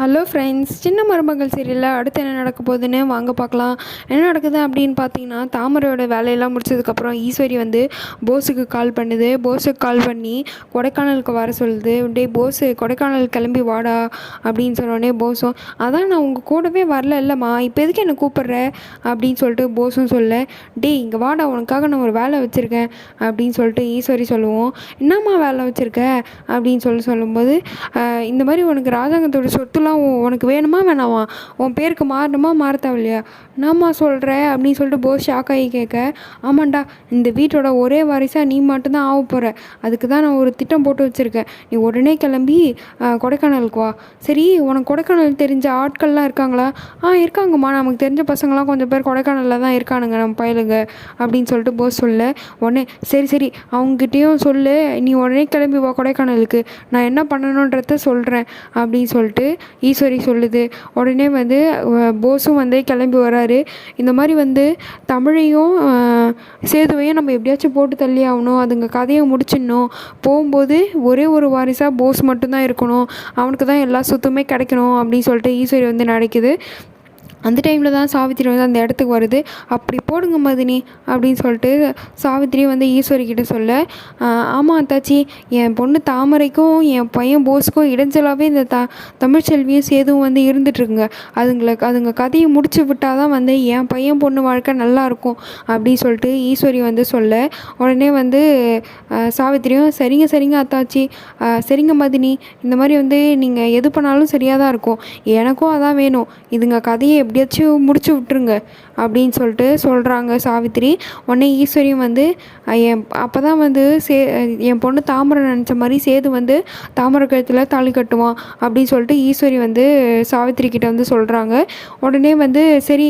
Hello friends சின்ன மருமகள் சீரியலில் அடுத்து என்ன நடக்க போகுதுன்னு வாங்க பார்க்கலாம். என்ன நடக்குது அப்படின்னு பார்த்தீங்கன்னா தாமரையோட வேலையெல்லாம் முடிச்சதுக்கப்புறம் ஈஸ்வரி வந்து போஸுக்கு கால் பண்ணுது. போஸுக்கு கால் பண்ணி கொடைக்கானலுக்கு வர சொல்லுது. டேய் போஸு கொடைக்கானல் கிளம்பி வாடா அப்படின்னு சொன்னோடனே போஸும் அதான் நான் உங்கள் கூடவே வரல இல்லைம்மா இப்போ எதுக்கு என்னை கூப்பிட்ற? அப்படின்னு சொல்லிட்டு போஸும் சொல்ல டேய் இங்கே வாடா. உனக்காக நான் ஒரு வேலை வச்சுருக்கேன். அப்படின்னு சொல்லிட்டு ஈஸ்வரி சொல்லுவோம் என்னம்மா வேலை வச்சுருக்க? அப்படின்னு சொல்லி சொல்லும்போது இந்த மாதிரி உனக்கு ராஜாங்கத்தோட சொத்துல உ- உனக்கு வேணுமா வேணாமா? உன் பேருக்கு மாறணுமா? மாற நாம்மா என்னம்மா சொல்கிற அப்படின்னு சொல்லிட்டு போஸ் ஷாக் ஆகி கேட்க ஆமாண்டா இந்த வீட்டோட ஒரே வாரிசாக நீ மட்டும்தான் ஆக போகிற அதுக்கு தான் நான் ஒரு திட்டம் போட்டு வச்சுருக்கேன். நீ உடனே கிளம்பி கொடைக்கானலுக்கு வா. சரி உனக்கு கொடைக்கானல் தெரிஞ்ச ஆட்கள்லாம் இருக்காங்களா? ஆ இருக்காங்கம்மா. நமக்கு தெரிஞ்ச பசங்களாம் கொஞ்சம் பேர் கொடைக்கானலில் தான் இருக்கானுங்க நம்ம பயலுங்க. அப்படின்னு சொல்லிட்டு போஸ் சொல்ல. உடனே சரி சரி அவங்ககிட்டயும் சொல்லு. நீ உடனே கிளம்பி வா கொடைக்கானலுக்கு. நான் என்ன பண்ணணுன்றத சொல்கிறேன் அப்படின்னு சொல்லிட்டு ஈஸ்வரி சொல்லுது. உடனே வந்து போஸும் வந்து கிளம்பி வராரு. இந்த மாதிரி வந்து தமிழையும் சேதுவையும் நம்ம எப்படியாச்சும் போட்டு தள்ளி ஆகணும். அதுங்க கதையை முடிச்சிடணும். போகும்போது ஒரே ஒரு வாரிசாக போஸ் மட்டும்தான் இருக்கணும். அவனுக்கு தான் எல்லா சொத்துமே கிடைக்கணும் அப்படின்னு சொல்லிட்டு ஈஸ்வரி வந்து நடக்குது அந்த டைமில் தான் சாவித்திரி வந்து அந்த இடத்துக்கு வருது. அப்படி போடுங்க மதினி அப்படின்னு சொல்லிட்டு சாவித்திரி வந்து ஈஸ்வரி கிட்ட சொல்ல ஆமாம் அத்தாச்சி என் பொண்ணு தாமரைக்கும் என் பையன் போஸுக்கும் இடைஞ்சலாகவே இந்த த தமிழ்ச்செல்வியும் சேதுவும் வந்து இருந்துகிட்ருக்குங்க அதுங்களுக்கு அதுங்க கதையை முடிச்சு விட்டால் தான் வந்து என் பையன் பொண்ணு வாழ்க்கை நல்லாயிருக்கும் அப்படின்னு சொல்லிட்டு ஈஸ்வரி வந்து சொல்ல உடனே வந்து சாவித்திரியும் சரிங்க சரிங்க அத்தாச்சி சரிங்க மதினி இந்த மாதிரி வந்து நீங்கள் எது பண்ணாலும் சரியாக தான் இருக்கும். எனக்கும் அதான் வேணும். இதுங்க கதையை எப்படியாச்சும் முடிச்சு விட்ருங்க அப்படின்னு சொல்லிட்டு சொல்கிறாங்க சாவித்திரி. உடனே ஈஸ்வரியும் வந்து என் அப்போ தான் வந்து சே என் பொண்ணு தாமரை நினச்ச மாதிரி சேது வந்து தாமரை கழுத்தில் தாலி கட்டுவான் அப்படின்னு சொல்லிட்டு ஈஸ்வரி வந்து சாவித்திரி கிட்ட வந்து சொல்கிறாங்க உடனே வந்து சரி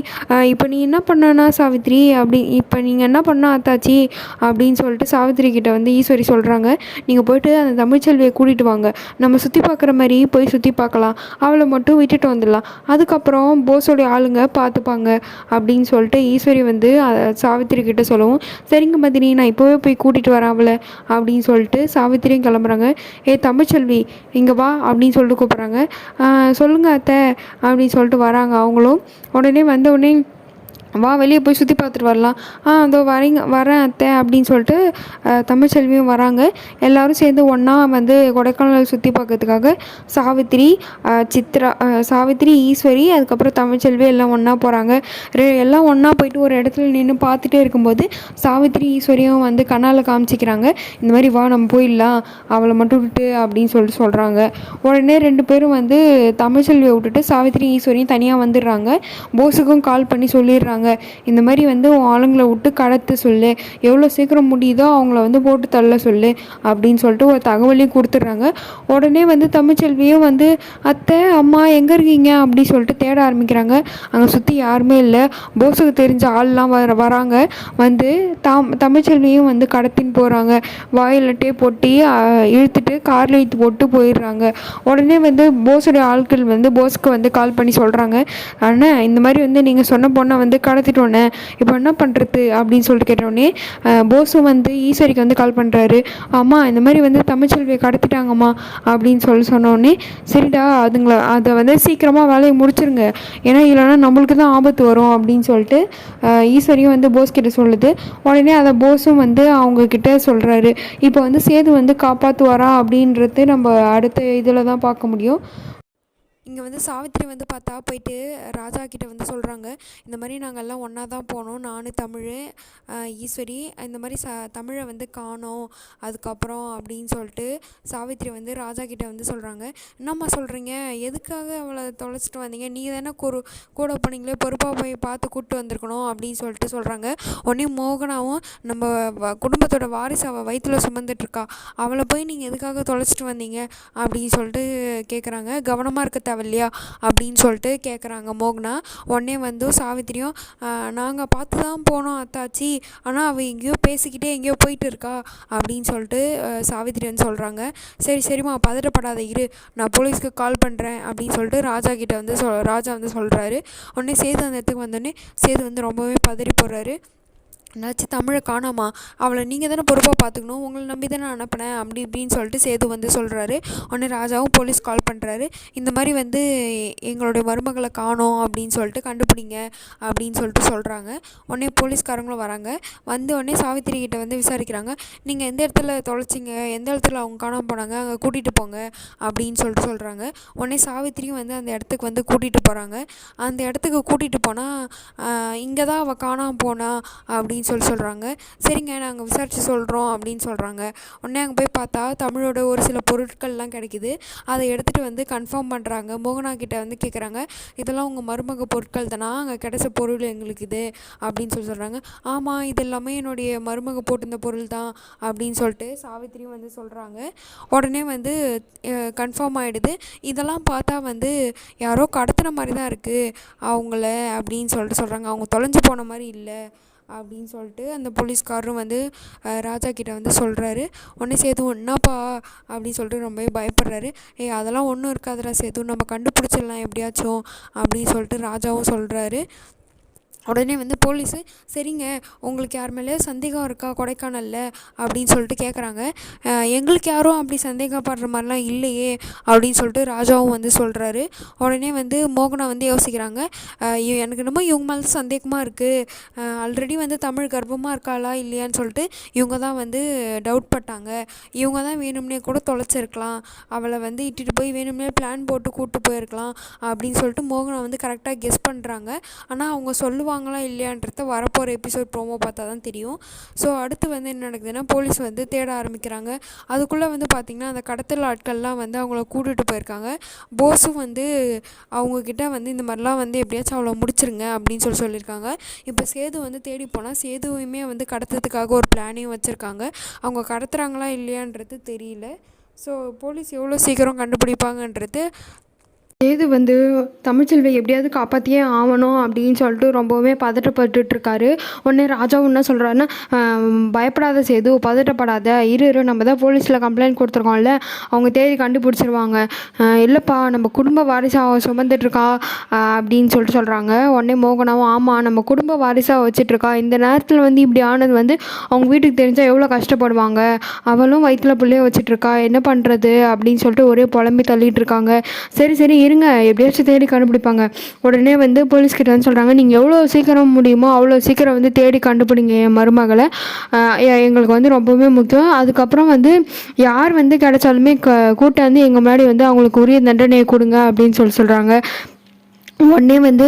இப்போ நீ என்ன பண்ணனா சாவித்திரி? அப்படி இப்போ நீங்கள் என்ன பண்ணா அத்தாச்சி? அப்படின்னு சொல்லிட்டு சாவித்திரி கிட்ட வந்து ஈஸ்வரி சொல்கிறாங்க நீங்கள் போயிட்டு அந்த தமிழ்ச்செல்வியை கூட்டிகிட்டு வாங்க. நம்ம சுற்றி பார்க்குற மாதிரி போய் சுற்றி பார்க்கலாம். அவளை மட்டும் விட்டுட்டு வந்துடலாம். அதுக்கப்புறம் போஸோடைய ஆளுங்க பார்த்துப்பாங்க அப்படின்னு சொல்லிட்டு ஈஸ்வரி வந்து சாவித்திரி கிட்ட சொல்லவும் சரிங்க மதினி நான் இப்போவே போய் கூட்டிகிட்டு வரேன் அப்படின்னு சொல்லிட்டு சாவித்திரியும் கிளம்புறாங்க. ஏ தமிழ்ச்செல்வி இங்கே வா அப்படின்னு சொல்லிட்டு கூப்பிட்றாங்க. சொல்லுங்கள் அத்தை அப்படின்னு சொல்லிட்டு வராங்க அவங்களும். உடனே வந்த உடனே வா வெளியே போய் சுற்றி பார்த்துட்டு வரலாம். ஆ அதோ வரீங்க வரேன் அத்தை அப்படின்னு சொல்லிட்டு தமிழ்ச்செல்வியும் வராங்க. எல்லோரும் சேர்ந்து ஒன்றா வந்து கொடைக்கானல் சுற்றி பார்க்கறதுக்காக சாவித்திரி சித்ரா சாவித்திரி ஈஸ்வரி அதுக்கப்புறம் தமிழ்ச்செல்வி எல்லாம் ஒன்றா போகிறாங்க எல்லாம் ஒன்றா போயிட்டு ஒரு இடத்துல நின்று பார்த்துட்டே இருக்கும்போது சாவித்திரி ஈஸ்வரியும் வந்து கண்ணால் காமிச்சிக்கிறாங்க. இந்த மாதிரி வா நம்ம போயிடலாம் அவளை மட்டும் விட்டு அப்படின்னு சொல்லிட்டு சொல்கிறாங்க உடனே ரெண்டு பேரும் வந்து தமிழ்ச்செல்வியை விட்டுட்டு சாவித்திரி ஈஸ்வரியும் தனியாக வந்துடுறாங்க. போஸுக்கும் கால் பண்ணி சொல்லிடுறாங்க. இந்த மாதிரி வந்து உன் ஆளுங்களை விட்டு கடத்த சொல்லு. எவ்வளோ சீக்கிரம் முடியுதோ அவங்கள வந்து போட்டு தள்ள சொல்லு அப்படின்னு சொல்லிட்டு ஒரு தகவலையும் கொடுத்துட்றாங்க. உடனே வந்து தமிழ்ச்செல்வியும் வந்து அத்தை அம்மா எங்கே இருக்கீங்க? அப்படின்னு சொல்லிட்டு தேட ஆரம்பிக்கிறாங்க. அங்கே சுற்றி யாருமே இல்லை. போஸுக்கு தெரிஞ்ச ஆள்லாம் வர வராங்க. வந்து தாம் தமிழ்ச்செல்வியும் வந்து கடத்தின்னு போகிறாங்க வாயிலட்டே போட்டி இழுத்துட்டு காரில் இழுத்து போட்டு போயிடுறாங்க. உடனே வந்து போஸுடைய ஆட்கள் வந்து போஸ்க்கு வந்து கால் பண்ணி சொல்கிறாங்க ஆனால் இந்த மாதிரி வந்து நீங்கள் சொன்ன பொண்ணை வந்து கடத்திட்டோன்னே இப்போ என்ன பண்ணுறது அப்படின்னு சொல்லிட்டு கேட்டோடனே போஸும் வந்து ஈஸ்வரிக்கு வந்து கால் பண்ணுறாரு அம்மா இந்த மாதிரி வந்து தமிழ்ச்செல்வியை கடத்திட்டாங்கம்மா அப்படின்னு சொல்லி சொன்னோடனே சரிடா அதுங்களை அதை வந்து சீக்கிரமாக வேலையை முடிச்சிருங்க. ஏன்னா இல்லைன்னா நம்மளுக்கு தான் ஆபத்து வரும் அப்படின்னு சொல்லிட்டு ஈஸ்வரியும் வந்து போஸ் கிட்ட சொல்லுது. உடனே அதை போஸும் வந்து அவங்கக்கிட்ட சொல்கிறாரு இப்போ வந்து சேது வந்து காப்பாற்றுவாரா அப்படின்றது நம்ம அடுத்த இதில் தான் பார்க்க முடியும். இங்கே வந்து சாவித்திரி வந்து பார்த்தா போயிட்டு ராஜா கிட்ட வந்து சொல்கிறாங்க இந்த மாதிரி நாங்கள் எல்லாம் ஒன்றா தான் போனோம். நான் தமிழ் ஈஸ்வரி இந்த மாதிரி ச தமிழை வந்து காணோம். அதுக்கப்புறம் அப்படின்னு சொல்லிட்டு சாவித்திரி வந்து ராஜா கிட்ட வந்து சொல்கிறாங்க என்னம்மா சொல்கிறீங்க எதுக்காக அவளை தொலைச்சிட்டு வந்தீங்க? நீங்கள் தானே ஒரு கூட போனீங்களே பொறுப்பாக போய் பார்த்து கூப்பிட்டு வந்திருக்கணும் அப்படின்னு சொல்லிட்டு சொல்கிறாங்க உடனே மோகனாவும் நம்ம வ- குடும்பத்தோட வாரிசு அவள் வயிற்றில் சுமந்துட்டுருக்கா அவளை போய் நீங்கள் எதுக்காக தொலைச்சிட்டு வந்தீங்க? அப்படின்னு சொல்லிட்டு கேட்குறாங்க கவனமாக இருக்க தேவை தேவையில்லையா அப்படின்னு சொல்லிட்டு கேட்குறாங்க மோகனா உடனே வந்து சாவித்திரியும் நாங்கள் பார்த்து தான் போனோம் அத்தாச்சி. ஆனால் அவள் எங்கேயோ பேசிக்கிட்டே எங்கேயோ போயிட்டு இருக்கா. அப்படின்னு சொல்லிட்டு சாவித்திரின்னு சாவித்திரி வந்து சொல்கிறாங்க சரி சரிம்மா பதட்டப்படாத இரு. நான் போலீஸ்க்கு கால் பண்ணுறேன் அப்படின்னு சொல்லிட்டு ராஜா கிட்டே வந்து சொல் ராஜா வந்து சொல்கிறாரு உடனே சேது அந்த இடத்துக்கு வந்தோடனே சேது வந்து ரொம்பவே பதறி போடுறாரு என்னாச்சு? தமிழை காணோமா? அவளை நீங்கள் தானே பொறுப்பாக பார்த்துக்கணும். உங்களை நம்பி தானே அனுப்பினேன். அப்படி இப்படின்னு சொல்லிட்டு சேது வந்து சொல்கிறாரு உடனே ராஜாவும் போலீஸ் கால் பண்ணுறாரு இந்த மாதிரி வந்து எங்களுடைய மருமகளை காணோம் அப்படின்னு சொல்லிட்டு கண்டுபிடிங்க அப்படின்னு சொல்லிட்டு சொல்கிறாங்க உடனே போலீஸ்காரங்களும் வராங்க. வந்து உடனே சாவித்திரி கிட்ட வந்து விசாரிக்கிறாங்க. நீங்கள் எந்த இடத்துல தொலைச்சிங்க? எந்த இடத்துல அவங்க காணாமல் போனாங்க? அங்கே கூட்டிகிட்டு போங்க அப்படின்னு சொல்லிட்டு சொல்கிறாங்க உடனே சாவித்திரியும் வந்து அந்த இடத்துக்கு வந்து கூட்டிகிட்டு போகிறாங்க அந்த இடத்துக்கு கூட்டிகிட்டு போனால் இங்கே தான் அவள் காணாமல் போனா? அப்படின்னு சொல்லி சொல்கிறாங்க சரிங்க நாங்கள் விசாரித்து சொல்கிறோம் அப்படின்னு சொல்கிறாங்க உடனே அங்கே போய் பார்த்தா தமிழோட ஒரு சில பொருட்கள்லாம் கிடைக்குது. அதை எடுத்துகிட்டு வந்து கன்ஃபார்ம் பண்ணுறாங்க மோகனா கிட்டே வந்து கேட்குறாங்க இதெல்லாம் உங்கள் மருமக பொருட்கள் தானா? அங்கே கிடைச்ச பொருள் எங்களுக்கு இது. அப்படின்னு சொல்லி சொல்கிறாங்க ஆமாம் இது எல்லாமே என்னுடைய மருமக போட்டிருந்த பொருள் தான். அப்படின்னு சொல்லிட்டு சாவித்திரியும் வந்து சொல்கிறாங்க உடனே வந்து கன்ஃபார்ம் ஆகிடுது இதெல்லாம் பார்த்தா வந்து யாரோ கடத்துன மாதிரி தான் இருக்குது அவங்கள. அப்படின்னு சொல்லிட்டு சொல்கிறாங்க அவங்க தொலைஞ்சு போன மாதிரி இல்லை. அப்படின்னு சொல்லிட்டு அந்த போலீஸ்காரரும் வந்து ராஜா கிட்ட வந்து சொல்கிறாரு உடனே சேது என்னப்பா? அப்படின்னு சொல்லிட்டு ரொம்பவே பயப்படுறாரு. ஏய் அதெல்லாம் ஒன்றும் இருக்காதுடா சேது நம்ம கண்டுபிடிச்சிடலாம் எப்படியாச்சும் அப்படின்னு சொல்லிட்டு ராஜாவும் சொல்கிறாரு உடனே வந்து போலீஸு சரிங்க உங்களுக்கு யார் மேலேயும் சந்தேகம் இருக்கா? கொடைக்கானலில்? அப்படின்னு சொல்லிட்டு கேட்குறாங்க எங்களுக்கு யாரும் அப்படி சந்தேகப்படுற மாதிரிலாம் இல்லையே அப்படின்னு சொல்லிட்டு ராஜாவும் வந்து சொல்கிறாரு உடனே வந்து மோகனா வந்து யோசிக்கிறாங்க. எனக்கு என்னமோ இவங்க மேலே சந்தேகமாக இருக்குது ஆல்ரெடி வந்து தமிழ் கர்ப்பமாக இருக்காளா இல்லையான்னு சொல்லிட்டு இவங்க தான் வந்து டவுட் பட்டாங்க. இவங்க தான் வேணும்னே கூட தொலைச்சிருக்கலாம். அவளை வந்து இட்டுட்டு போய் வேணும்னே பிளான் போட்டு கூப்பிட்டு போயிருக்கலாம் அப்படின்னு சொல்லிட்டு மோகனா வந்து கரெக்டாக கெஸ் பண்ணுறாங்க ஆனால் அவங்க சொல்லுவாங்க இருக்காங்களா இல்லையான்றத வரப்போகிற எபிசோட் ப்ரோமோ பார்த்தா தான் தெரியும். ஸோ அடுத்து வந்து என்ன நடக்குதுன்னா போலீஸ் வந்து தேட ஆரம்பிக்கிறாங்க. அதுக்குள்ளே வந்து பார்த்திங்கன்னா அந்த கடத்தல் ஆட்கள்லாம் வந்து அவங்கள கூட்டுட்டு போயிருக்காங்க. போஸும் வந்து அவங்கக்கிட்ட வந்து இந்த மாதிரிலாம் வந்து எப்படியாச்சும் அவ்வளோ முடிச்சிருங்க அப்படின்னு சொல்லி சொல்லியிருக்காங்க. இப்போ சேது வந்து தேடி போனால் சேதுவையுமே வந்து கடத்துறதுக்காக ஒரு பிளானையும் வச்சுருக்காங்க. அவங்க கடத்துகிறாங்களா இல்லையான்றது தெரியல. ஸோ போலீஸ் எவ்வளோ சீக்கிரம் கண்டுபிடிப்பாங்கன்றது சேது வந்து தமிழ்ச்செல்வியை எப்படியாவது காப்பாற்றியே ஆகணும் அப்படின்னு சொல்லிட்டு ரொம்பவுமே பதட்டப்பட்டுட்ருக்காரு. உடனே ராஜா என்ன சொல்கிறாருன்னா பயப்படாத சேது பதட்டப்படாத. இரு இரு நம்ம தான் போலீஸில் கம்ப்ளைண்ட் கொடுத்துருக்கோம்ல. அவங்க தேடி கண்டுபிடிச்சிருவாங்க. இல்லைப்பா நம்ம குடும்ப வாரிசாக சுமந்துட்டுருக்கா அப்படின்னு சொல்லிட்டு சொல்கிறாங்க உடனே மோகனாவும் ஆமாம் நம்ம குடும்ப வாரிசாக வச்சிட்ருக்கா. இந்த நேரத்தில் வந்து இப்படி ஆனது வந்து அவங்க வீட்டுக்கு தெரிஞ்சால் எவ்வளோ கஷ்டப்படுவாங்க? அவளும் வயிற்றில் பிள்ளைய வச்சிட்ருக்கா. என்ன பண்ணுறது அப்படின்னு சொல்லிட்டு ஒரே புலம்பி தள்ளிட்டு இருக்காங்க சரி சரி இருங்க எப்படியாச்சும் தேடி கண்டுபிடிப்பாங்க. உடனே வந்து போலீஸ்கிட்ட வந்து சொல்கிறாங்க நீங்கள் எவ்வளோ சீக்கிரம் முடியுமோ அவ்வளோ சீக்கிரம் வந்து தேடி கண்டுபிடிங்க என் மருமகளை. எங்களுக்கு வந்து ரொம்பவுமே முக்கியம். அதுக்கப்புறம் வந்து யார் வந்து கிடைச்சாலுமே க கூட்டாந்து எங்கள் முன்னாடி வந்து அவங்களுக்கு உரிய தண்டனையை கொடுங்க அப்படின்னு சொல்லி சொல்கிறாங்க உடனே வந்து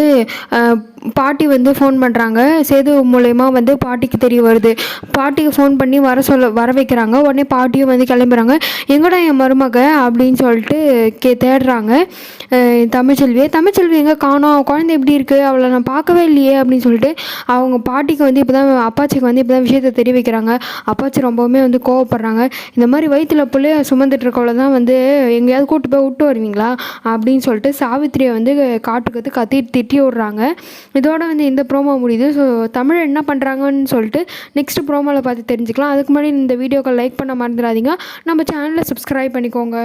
பாட்டி வந்து ஃபோன் பண்ணுறாங்க சேது மூலயமா வந்து பாட்டிக்கு தெரிய வருது. பாட்டிக்கு ஃபோன் பண்ணி வர சொல்ல வர வைக்கிறாங்க. உடனே பாட்டியும் வந்து கிளம்புறாங்க. எங்கடா என் மருமக அப்படின்னு சொல்லிட்டு கே தேடுறாங்க. தமிழ்ச்செல்வியை. தமிழ்ச்செல்வி எங்கே காணோம்? குழந்தை எப்படி இருக்குது அவளை நான் பார்க்கவே இல்லையே அப்படின்னு சொல்லிட்டு அவங்க பாட்டிக்கு வந்து இப்போ தான் அப்பாச்சிக்கு வந்து இப்போ தான் விஷயத்தை தெரிய வைக்கிறாங்க. அப்பாச்சி ரொம்பவுமே வந்து கோவப்படுறாங்க. இந்த மாதிரி வயிற்றில் பிள்ளைய சுமந்துட்டு இருக்கவளை தான் வந்து எங்கேயாவது கூட்டு போய் விட்டு வருவீங்களா? அப்படின்னு சொல்லிட்டு சாவித்திரியை வந்து காட்டுக்கு கத்தி திட்டி விட்றாங்க. இதோட வந்து இந்த ப்ரோமோ முடியுது. ஸோ தமிழ் என்ன பண்ணுறாங்கன்னு சொல்லிட்டு நெக்ஸ்ட் ப்ரோமோவில் பார்த்து தெரிஞ்சுக்கலாம். அதுக்கு முன்னாடி இந்த வீடியோக்கள் லைக் பண்ண மறந்துடாதீங்க. நம்ம சேனலை சப்ஸ்கிரைப் பண்ணிக்கோங்க.